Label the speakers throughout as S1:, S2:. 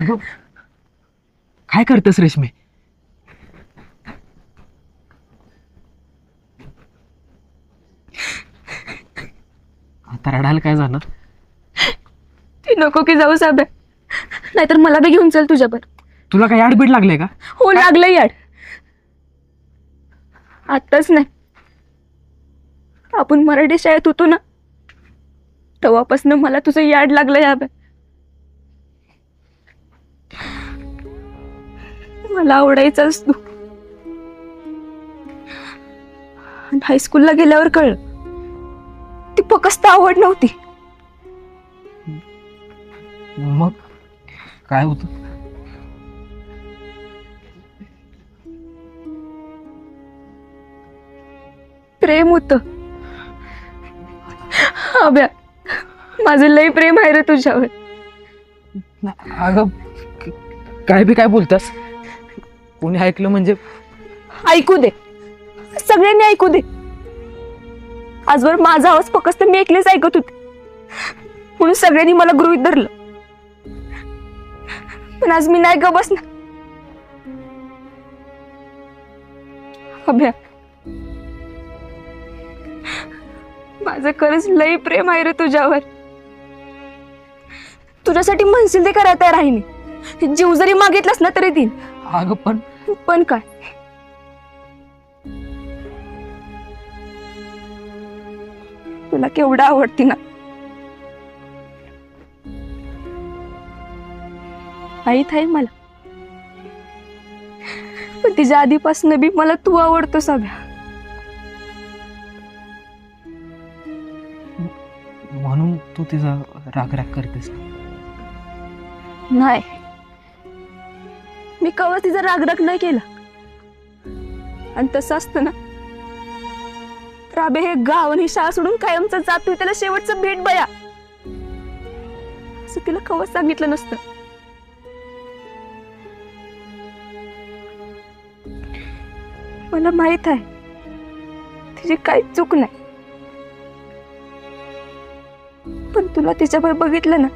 S1: काय करतेस रेशमी? आता रडायला काय झालं?
S2: ती नको की जाऊ साब्या नाहीतर मला बी घेऊन चल तुझ्यावर.
S1: तुला काय आडबीड लागले का?
S2: हो लागलं याड. आत्ताच नाही. आपण मराठी शाळेत होतो ना तेव्हापासून मला तुझं याड लागलं या मला आवडायचाच तू हायस्कूलला गेल्यावर कळलं ती फक्त आवड नव्हती.
S1: मग काय होत?
S2: प्रेम होत. अभ्या माझं लय प्रेम आहे रे तुझ्यावर.
S1: अगं काय बी काय बोलतास? कोणी ऐकलं म्हणजे?
S2: ऐकू दे. सगळ्यांनी ऐकू दे. आजवर माझा आवाज फक्त मी एकलेच ऐकत होते. म्हणून सगळ्यांनी मला गृहित धरलं. पण आज मी नाही ग बसणार. अभ्या. माझं खरंच लई प्रेम आहे रे तुझ्यावर. तुझ्यासाठी म्हणशील ते करायला तयार आहे मी. जीव जरी मागितलास ना तरी देईन.
S1: अगं पण
S2: पण काय? तुला केवढं आवडती ना. माहीत आहे मला. पण तिच्या आधीपासून बी मला तू आवडतो सगळ्या
S1: म्हणून तू तिचा राग राग करतेस
S2: नाही. मी कवच तिचा रागराग नाही केला. आणि तसं असतं ना राबे हे गाव आणि शाळा सोडून कायमचा जातो त्याला शेवटचं भेट बया. असं तिला कवच सांगितलं नसतं. मला माहीत आहे तिची काही चूक नाही. पण तुला तिच्यावर बघितलं ना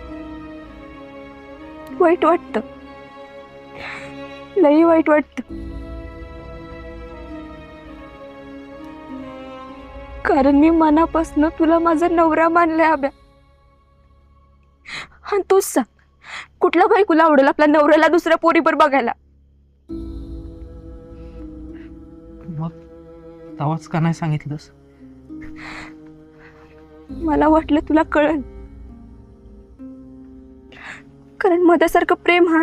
S2: वाईट वाटतं. लई वाईट वाटत. कारण मी मनापासून तुला माझा नवरा मानलाय आब्या. आणि तूच सांग कुठला बायकोला आवडेल आपल्या नवऱ्याला दुसऱ्या पोरीवर बघायला?
S1: मग तवाच का नाही सांगितलंस?
S2: मला वाटलं तुला कळल. कारण मधासारखं प्रेम हा